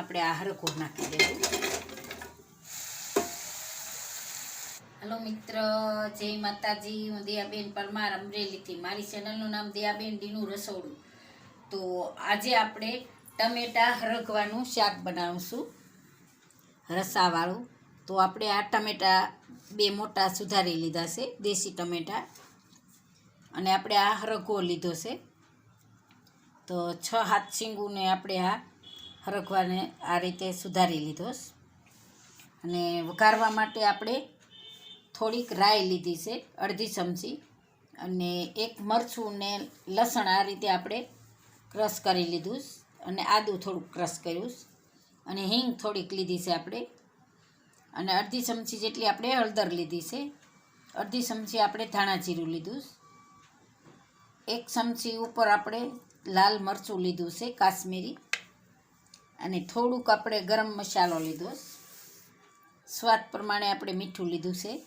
આપણે આ હરખો નાખી દેવું હલો મિત્ર, જય માતાજી. હું દયાબેન પરમાર, અમરેલીથી. મારી ચેનલનું નામ દયાબેન ડીનું રસોડું. તો આજે આપણે ટમેટા હરગવાનું શાક બનાવીશું, રસાવાળું. તો આપણે આ ટમેટા બે મોટા સુધારી લીધા છે, દેશી ટમેટા. અને આપણે આ હરગવો લીધો છે. તો છ હાથ શીંગુને આપણે આ હરગવાને આ રીતે સુધારી લીધો અને વઘારવા માટે આપણે થોડીક રાઈ લીધી છે, અડધી ચમચી. અને એક મરચું ને લસણ આ રીતે આપણે ક્રશ કરી લીધું અને આદું થોડુંક ક્રશ કર્યું અને હિંગ થોડીક લીધી છે આપણે. અને અડધી ચમચી જેટલી આપણે હળદર લીધી છે. અડધી ચમચી આપણે ધાણા જીરું લીધું એક ચમચી ઉપર આપણે લાલ મરચું લીધું છે, કાશ્મીરી. અને થોડુંક આપણે ગરમ મસાલો લીધો. સ્વાદ પ્રમાણે આપણે મીઠું લીધું છે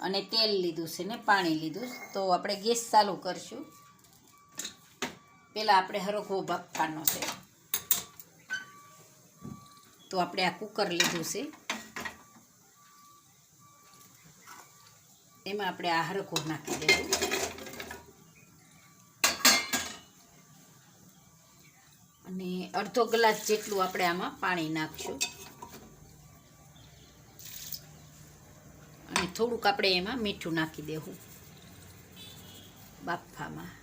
અને તેલ લીધું છે ને પાણી લીધું. તો આપણે ગેસ ચાલુ કરશું. પહેલાં આપણે હરખવો બાફવાનો છે. તો આપણે આ કુકર લીધું છે. એમાં આપણે આ હરખો નાખી દેવું અને અડધો ગ્લાસ જેટલું આપણે આમાં પાણી નાખશું. અને થોડુંક આપણે એમાં મીઠું નાખી દેવું. બાફામાં.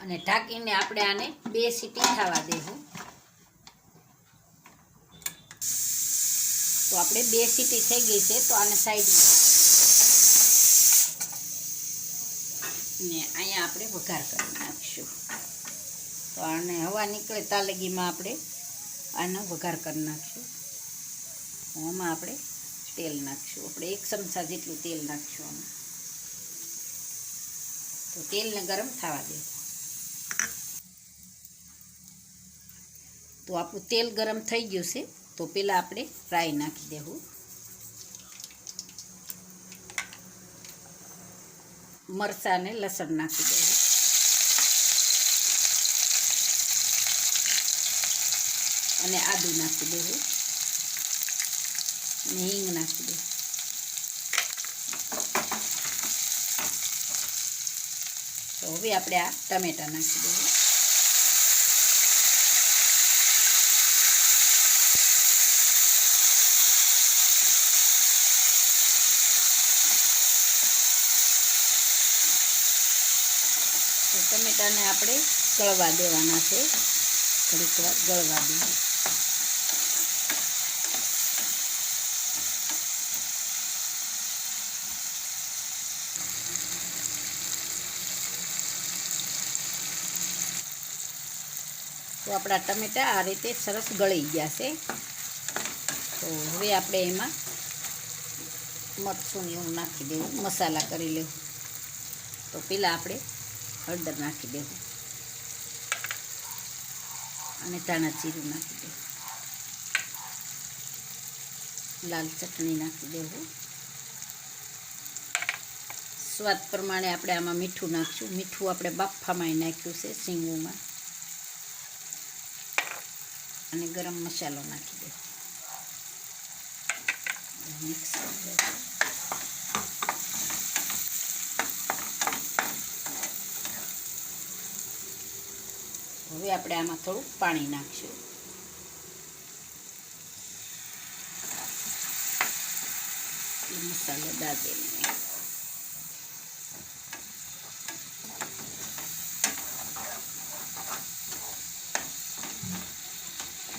અને ઢાંકીને આપણે આને બે સીટી થવા દેવું. તો આપણે બે સીટી થઈ ગઈ છે તો આને સાઈડ ને અહીંયા આપણે વઘાર કરી નાખીશું. તો આને હવા નીકળે તાલગીમાં આપણે આનો વઘાર કરી નાખીશું. આમાં આપણે તેલ નાખીશું. આપણે એક ચમચા જેટલું તેલ નાખીશું આમાં. તો તેલને ગરમ થવા દે. તો આપણું તેલ ગરમ થઈ ગયું છે. તો પહેલાં આપણે ફ્રાય નાખી દેવું. મરચાં ને લસણ નાખી દેવું. અને આદું નાખી દેવું. અને હિંગ નાખી દેવું. તો હવે આપણે આ ટમેટા નાખી દેવું. ટમેટાને આપણે ગળવા દેવાના છે. થોડીક વાર ગળવા દઈએ તો આપણા ટમેટા આ રીતે સરસ ગળી ગયા છે. તો હવે આપણે એમાં મરચું એવું નાખી દેવું. મસાલા કરી લેવું. તો પહેલાં આપણે હળદર નાખી દેવું અને ધાણા જીરું નાખી દેવું લાલ ચટણી નાખી દેવું સ્વાદ પ્રમાણે આપણે આમાં મીઠું નાખશું. મીઠું આપણે બાફામાં નાખ્યું છે શીંગુમાં. અને ગરમ મસાલો નાખી દેવો મિક્સ કરી હવે આપણે આમાં થોડું પાણી નાખશું. મસાલો દાદેને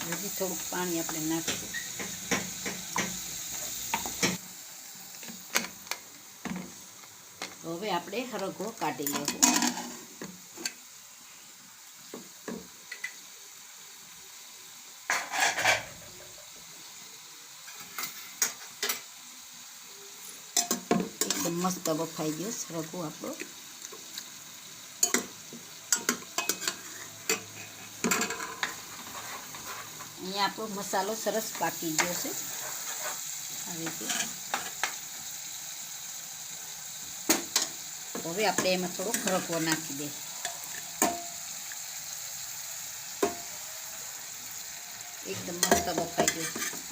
હજી થોડુંક પાણી આપણે નાખીશું. હવે આપણે હરગો કાઢી લેવું. મસ્ત બફાઈ ગયો સરગો આપણો. અહીંયા આપણો મસાલો સરસ પાકી ગયો છે. આવી રીતે. હવે આપણે એમાં થોડો ખરકવો નાખી દે એકદમ મસ્ત બફાઈ ગયો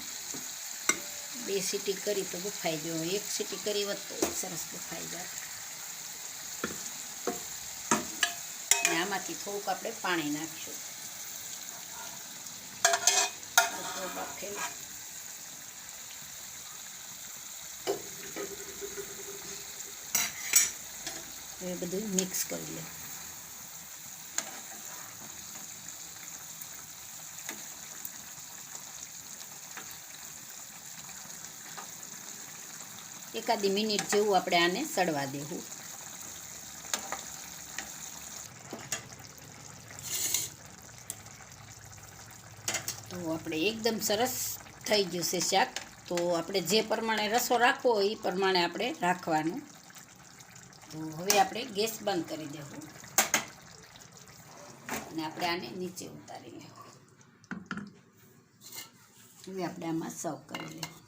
બે સીટી કરી તો બફાઈ જવું એક સીટી કરી હોત તો સરસ બફાઈ અને આમાંથી થોડુંક આપણે પાણી નાખીશું. રગવો એ બધું મિક્સ કરી લે એકાદી મિનિટ જેવું આપણે આને સડવા દેવું. તો આપણે એકદમ સરસ થઈ ગયું છે શાક. તો આપણે જે પ્રમાણે રસો રાખવો એ પ્રમાણે આપણે રાખવાનું. તો હવે આપણે ગેસ બંધ કરી દેવું. અને આપણે આને નીચે ઉતારી લેવું. હવે આપણે આમાં સર્વ કરી લેવું.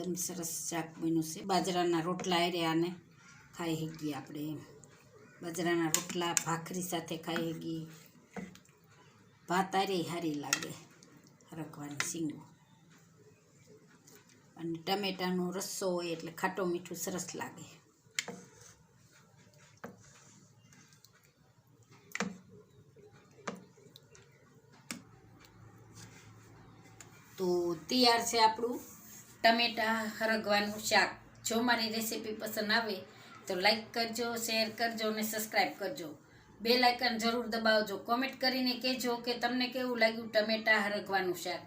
એકદમ સરસ શાક બન્યું છે. બાજરાના રોટલા એરે આને ખાઈ શકીએ આપણે એમ. બાજરાના રોટલા, ભાખરી સાથે ખાઈ શકીએ ભાત આરે સારી લાગે રખવાની શીંગું. અને ટમેટાનો રસ્સો હોય એટલે ખાટો મીઠું સરસ લાગે. તો તૈયાર છે આપણું ટમેટા, હરગવાનું શાક. જો મારી રેસીપી પસંદ આવે તો લાઈક કરજો, શેર કરજો અને સબસ્ક્રાઈબ કરજો. બે લાઇકન જરૂર દબાવજો. કોમેન્ટ કરીને કહેજો કે તમને કેવું લાગ્યું ટમેટા, હરગવાનું શાક.